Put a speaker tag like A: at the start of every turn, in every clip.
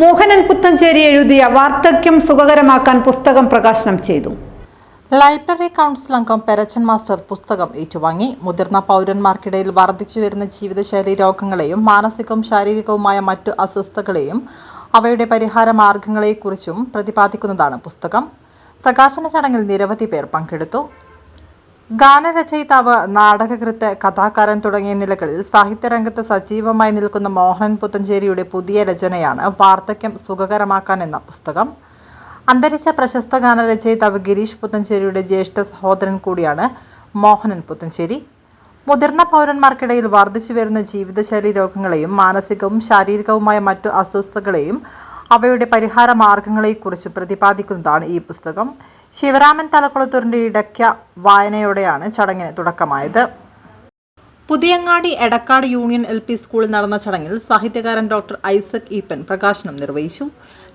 A: മോഹനൻ പുത്തഞ്ചേരി എഴുതിയ വാർദ്ധക്യം സുഖകരമാക്കാൻ പുസ്തകം പ്രകാശനം ചെയ്തു.
B: ലൈബ്രറി കൗൺസിൽ അംഗം പെരച്ചൻ മാസ്റ്റർ പുസ്തകം ഏറ്റുവാങ്ങി. മുതിർന്ന പൗരന്മാർക്കിടയിൽ വർദ്ധിച്ചു വരുന്ന ജീവിതശൈലി രോഗങ്ങളെയും മാനസികവും ശാരീരികവുമായ മറ്റു അസ്വസ്ഥതകളെയും അവയുടെ പരിഹാര മാർഗങ്ങളെക്കുറിച്ചും പ്രതിപാദിക്കുന്നതാണ് പുസ്തകം. പ്രകാശന ചടങ്ങിൽ നിരവധി പേർ പങ്കെടുത്തു. ഗാനരചയിതാവ് നാടകകൃത്ത് കഥാകാരൻ തുടങ്ങിയ നിലകളിൽ സാഹിത്യരംഗത്ത് സജീവമായി നിൽക്കുന്ന മോഹനൻ പുത്തഞ്ചേരിയുടെ പുതിയ രചനയാണ് വാർദ്ധക്യം സുഖകരമാക്കാൻ എന്ന പുസ്തകം. അന്തരിച്ച പ്രശസ്ത ഗാനരചയിതാവ് ഗിരീഷ് പുത്തഞ്ചേരിയുടെ ജ്യേഷ്ഠ സഹോദരൻ കൂടിയാണ് മോഹനൻ പുത്തഞ്ചേരി. മുതിർന്ന പൗരന്മാർക്കിടയിൽ വർദ്ധിച്ചു വരുന്ന ജീവിതശൈലി രോഗങ്ങളെയും മാനസികവും ശാരീരികവുമായ മറ്റു അസ്വസ്ഥതകളെയും അവയുടെ പരിഹാര മാർഗങ്ങളെക്കുറിച്ച് പ്രതിപാദിക്കുന്നതാണ് ഈ പുസ്തകം. ശിവരാമൻ തലക്കുളത്തൂരിന്റെ ഇടയ്ക്ക വായനയോടെയാണ് ചടങ്ങിന് തുടക്കമായത്. Puthiyangadi Edakkad union L P സ്കൂളിൽ നടന്ന ചടങ്ങിൽ സാഹിത്യകാരൻ ഡോക്ടർ ഐസക് ഈപ്പൻ പ്രകാശനം നിർവഹിച്ചു.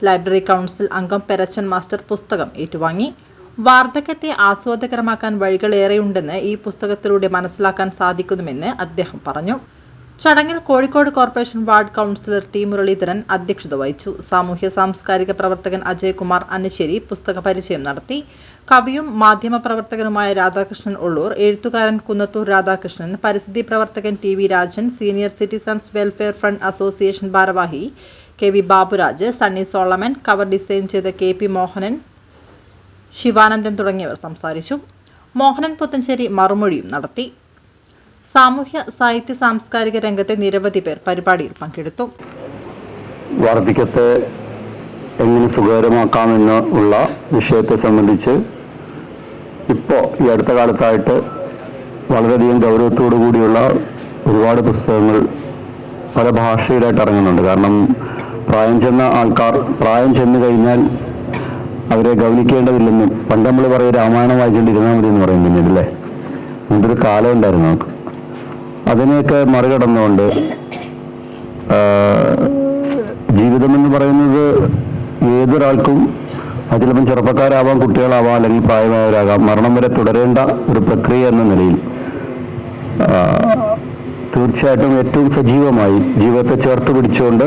B: ലൈബ്രറി കൗൺസിൽ അംഗം പെരച്ചൻ മാസ്റ്റർ പുസ്തകം ഏറ്റുവാങ്ങി. വാർദ്ധക്യത്തെ ആസ്വാദകരമാക്കാൻ വഴികളേറെയുണ്ടെന്ന് ഈ പുസ്തകത്തിലൂടെ മനസ്സിലാക്കാൻ സാധിക്കുന്നുമെന്ന് അദ്ദേഹം പറഞ്ഞു. ചടങ്ങിൽ Kozhikode corporation ward councillor T Muraleedharan അധ്യക്ഷത വഹിച്ചു. സാമൂഹ്യ സാംസ്കാരിക പ്രവർത്തകൻ അജയ്കുമാർ അന്നശ്ശേരി പുസ്തക പരിചയം നടത്തി. കവിയും മാധ്യമപ്രവർത്തകനുമായ രാധാകൃഷ്ണൻ ഉള്ളൂർ എഴുത്തുകാരൻ കുന്നത്തൂർ രാധാകൃഷ്ണൻ പരിസ്ഥിതി പ്രവർത്തകൻ T V Rajan senior citizens welfare front association ഭാരവാഹി K V Baburaj Sunny Solomon cover design ചെയ്ത കെ പി മോഹനൻ ശിവാനന്ദൻ തുടങ്ങിയവർ സംസാരിച്ചു. മോഹനൻ പുത്തഞ്ചേരി മറുമൊഴിയും നടത്തി. സാമൂഹ്യ സാഹിത്യ സാംസ്കാരിക രംഗത്തെ നിരവധി പേർ പരിപാടിയിൽ പങ്കെടുത്തു.
C: വാർദ്ധക്യത്തെ എങ്ങനെ സുഖകരമാക്കാമെന്ന് ഉള്ള വിഷയത്തെ സംബന്ധിച്ച് ഇപ്പോൾ ഈ അടുത്ത കാലത്തായിട്ട് വളരെയധികം ഗൗരവത്തോടു കൂടിയുള്ള ഒരുപാട് പുസ്തകങ്ങൾ പല ഭാഷയിലായിട്ട് ഇറങ്ങുന്നുണ്ട്. കാരണം പ്രായം ചെന്ന ആൾക്കാർ പ്രായം ചെന്ന് കഴിഞ്ഞാൽ അവരെ ഗൗനിക്കേണ്ടതില്ലെന്നും പണ്ട് നമ്മൾ പറയും രാമായണം വായിച്ചുകൊണ്ടിരുന്നാൽ മതി എന്ന് പറയും പിന്നീട് അല്ലേ എന്തൊരു കാലം ഉണ്ടായിരുന്നു നമുക്ക്. അതിനെയൊക്കെ മറികടന്നുകൊണ്ട് ജീവിതം എന്ന് പറയുന്നത് ഏതൊരാൾക്കും അതിലിപ്പം ചെറുപ്പക്കാരാവാം കുട്ടികളാവാം അല്ലെങ്കിൽ പ്രായമായവരാകാം മരണം വരെ തുടരേണ്ട ഒരു പ്രക്രിയ എന്ന നിലയിൽ തീർച്ചയായിട്ടും ഏറ്റവും സജീവമായി ജീവിതത്തെ ചേർത്ത് പിടിച്ചുകൊണ്ട്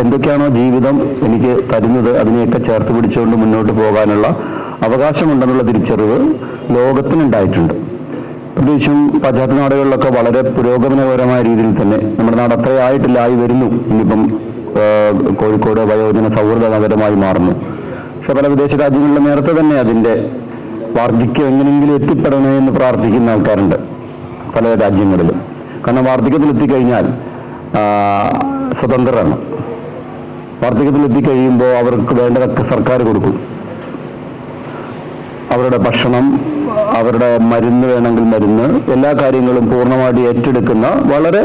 C: എന്തൊക്കെയാണോ ജീവിതം എനിക്ക് തരുന്നത് അതിനെയൊക്കെ ചേർത്ത് പിടിച്ചുകൊണ്ട് മുന്നോട്ട് പോകാനുള്ള അവകാശമുണ്ടെന്നുള്ള തിരിച്ചറിവ് ലോകത്തിനുണ്ടായിട്ടുണ്ട്. പ്രത്യേകിച്ചും പാശ്ചാത്യ നാടുകളിലൊക്കെ വളരെ പുരോഗമനപരമായ രീതിയിൽ തന്നെ നമ്മുടെ നാട് അത്രയായിട്ടില്ല ആയി വരുന്നു. ഇനിയിപ്പം കോഴിക്കോട് വയോജന സൗഹൃദ നഗരമായി മാറുന്നു. പക്ഷെ പല വിദേശ രാജ്യങ്ങളിലും നേരത്തെ തന്നെ അതിന്റെ വാർദ്ധക്യം എങ്ങനെയെങ്കിലും എത്തിപ്പെടണേ എന്ന് പ്രാർത്ഥിക്കുന്ന ആൾക്കാരുണ്ട് പല രാജ്യങ്ങളിലും. കാരണം വാർദ്ധക്യത്തിൽ എത്തിക്കഴിഞ്ഞാൽ സ്വതന്ത്രമാണ് വാർദ്ധക്യത്തിൽ എത്തിക്കഴിയുമ്പോൾ അവർക്ക് വേണ്ടതൊക്കെ സർക്കാർ കൊടുക്കും. അവരുടെ ഭക്ഷണം അവരുടെ മരുന്ന് വേണമെങ്കിൽ മരുന്ന് എല്ലാ കാര്യങ്ങളും പൂർണമായിട്ട് ഏറ്റെടുക്കുന്ന വളരെ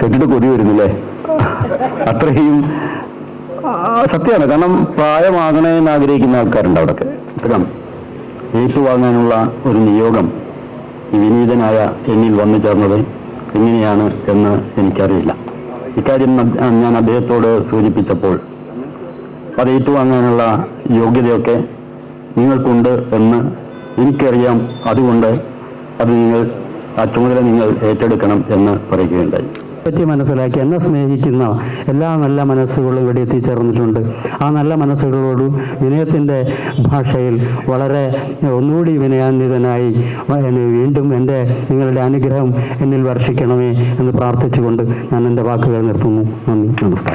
C: കെട്ടിട്ട് കൊതി വരുന്നില്ലേ? അത്രയും സത്യമാണ്. കാരണം പ്രായമാകണമെന്ന് ആഗ്രഹിക്കുന്ന ആൾക്കാരുണ്ട് അവിടെയൊക്കെ ഇത്തരം ഏറ്റുവാങ്ങാനുള്ള ഒരു നിയോഗം ഈ വിനീതനായ എന്നിൽ വന്നു ചേർന്നത് എങ്ങനെയാണ് എന്ന് എനിക്കറിയില്ല. ഇക്കാര്യം ഞാൻ അദ്ദേഹത്തോട് സൂചിപ്പിച്ചപ്പോൾ അത് ഏറ്റുവാങ്ങാനുള്ള യോഗ്യതയൊക്കെ നിങ്ങൾക്കുണ്ട് എന്ന് എനിക്കറിയാം. അതുകൊണ്ട് അത് നിങ്ങൾ ആ ചുമതല നിങ്ങൾ ഏറ്റെടുക്കണം എന്ന് പറയുകയുണ്ടായി.
D: പറ്റി മനസ്സിലാക്കി. എന്നെ സ്നേഹിക്കുന്ന എല്ലാ നല്ല മനസ്സുകളും ഇവിടെ എത്തിച്ചേർന്നിട്ടുണ്ട്. ആ നല്ല മനസ്സുകളോട് വിനയത്തിന്റെ ഭാഷയിൽ വളരെ ഒന്നുകൂടി വിനയാന്വിതനായി വീണ്ടും എന്റെ നിങ്ങളുടെ അനുഗ്രഹം എന്നിൽ വർഷിക്കണമേ എന്ന് പ്രാർത്ഥിച്ചുകൊണ്ട് ഞാൻ എന്റെ വാക്കുകൾ നിർത്തുന്നു. നന്ദി. നമസ്കാരം.